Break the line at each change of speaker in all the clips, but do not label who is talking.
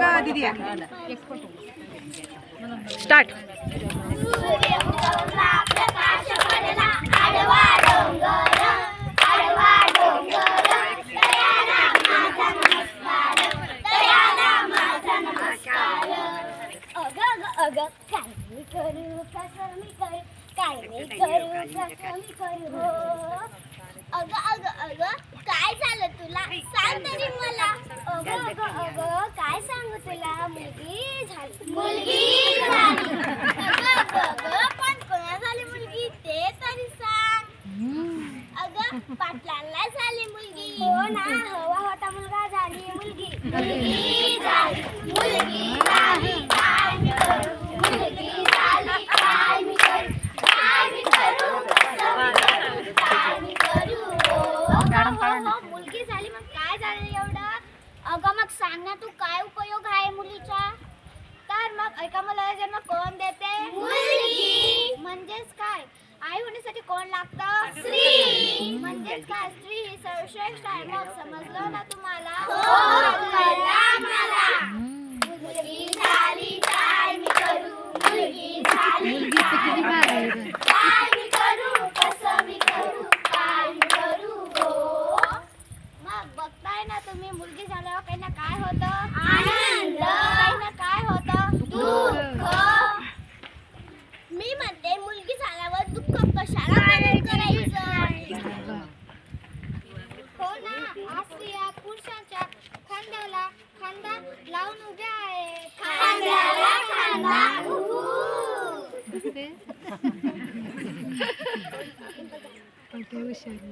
ग दिदी. स्टार्ट
काय करू करू. हो. अगं अगं अगं काय झालं तुला सांग तरी मला अगं अगं अगं तुला मुलगी झाली. मुलगी झाली. पण कोणा झाली मुलगी? ते तरी सांग. अगं पाटलांना झाली मुलगी. हो ना हवा होता मुलगा झाली मुलगी. मुलगी झाली. मुलगी झाली काय मी करू मुलगी झाली काय मी करू काय मी करू कसं मी करू काय मी करू हो, हो, हो, मुलगी झाली मग काय झालं एवढं अगं मग सांग ना तू काय उपयोग आहे मुलीचा? तर मग ऐका मला जन्म कोण देते? मुलगी. म्हणजेच काय? आई होण्यासाठी कोण लागतं? स्त्री. म्हणजेच काय? स्त्री ही सर्वश्रेष्ठ आहे. मग समजलं ना तुम्हाला मुलगी झाली काय मी करू मुलगी झाली काय मी करू कसं मी करू काय मी करू हो मग बघताय ना तुम्ही मुलगी झाल्यावर काही ना काय होतं? आनंद. काही ना काय होतं? दुःख. मी म्हणते मुलगी झाल्यावर दुःख कशाला पालन करायचं? हो ना आज स्त्रिया पुरुषांच्या खांद्याला खांदा लावून उभ्या आहे. खांद्याला खांदा.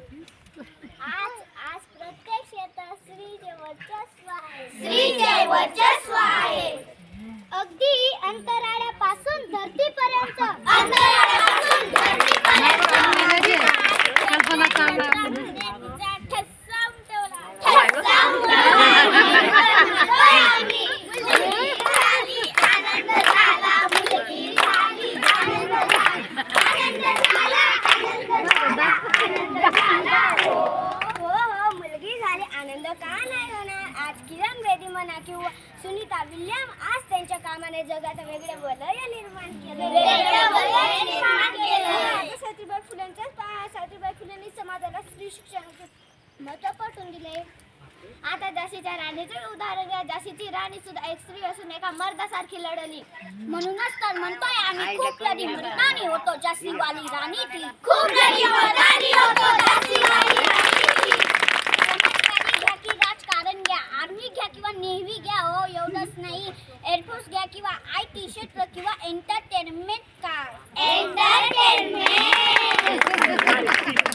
आज आज प्रत्येक क्षेत्रात स्त्रीचे वर्चस्व आहे स्त्रीचे वर्चस्व आहे अगदी अंतराळापासून धरतीपर्यंत. अंतराळापासून
कल्पना सांगा
हो हो आनंद का नाही होणार? आज किरण बेदी म्हणा किंवा सुनीता विल्यम आज त्यांच्या कामाने जगात वेगळे वलय निर्माण केले. आता सावित्रीबाई फुलेंच्याच पहा सावित्रीबाई फुलेंनी समाजाला स्त्री शिक्षणाचे महत्त्व पटवून दिले. आता झाशीच्या राणीचे उदाहरण घ्या झाशीची राणी सुद्धा एक स्त्री असून एका मर्दासारखी लढली. म्हणूनच तर म्हणतोय आम्ही खूप लढी मर्दानी होतो. झाशीवाली राणी ती खूप लढी मर्दानी होतो. झाशीवाली राणी ती. सरकारी घ्या की राजकारण घ्या आर्मी घ्या किंवा नेव्ही घ्या हो एवढंच नाही. एअरफोर्स घ्या किंवा आय टी शर्ट किंवा एंटरटेनमेंट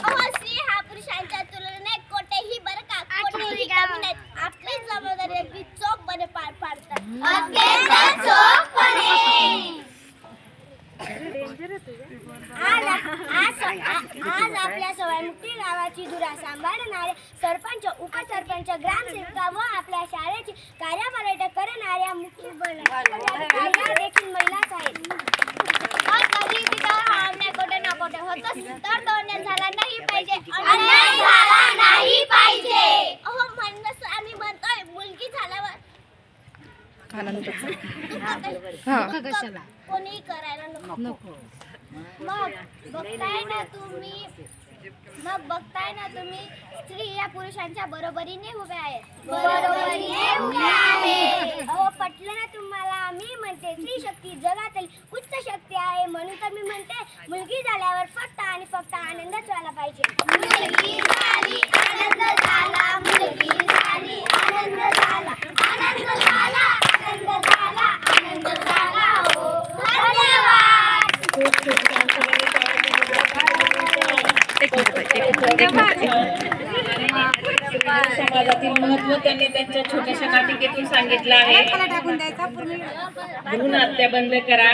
अहो स्त्री हा पुरुषांच्या तुलनेत कोठेही बरं का कोठेही कमी नाही आपली जबाबदारी अगदी चोखपणे पार पाडतात अत्यंत चोखपणे आज आज आज आपल्या सवयमुक्ती गावाची धुरा सांभाळणारे सरपंच उपसरपंच ग्रामसेविका व आपल्या शाळेची कार्यपर्यटक करणाऱ्या मुख्य देखील महिलाच आहेत. मग कधी तिथं हा अन्याय कुठे ना कुठे होतच तर तो अन्याय झाला नाही पाहिजे. अन्याय झाला नाही पाहिजे अहो म्हणूनच आम्ही म्हणतोय मुलगी झाल्यावर कोणीही करायला नको. मग बघताय ना तुम्ही मग बघताय ना तुम्ही स्त्री या पुरुषांच्या बरोबरीने उभ्या आहेत. बरोबरीने उभ्या आहेत. अहो पटलं ना तुम्हाला मी म्हणते स्त्री शक्ती जगातील उच्च शक्ती आहे म्हणून तर मी म्हणते मुलगी झाल्यावर फक्त आणि फक्त आनंदच व्हायला पाहिजे मुलगी झाली आनंद झाला मुलगी झाली आनंद झाला आनंद झाला आनंद झाला आनंद झाला हो धन्यवाद
एक मिनिट ताई, एक मिनिट एक मिनिट
समाजातील महत्त्व त्यांनी त्यांच्या छोट्याशा नाटिकेतून सांगितलं आहे. भ्रूण हत्या बंद करा.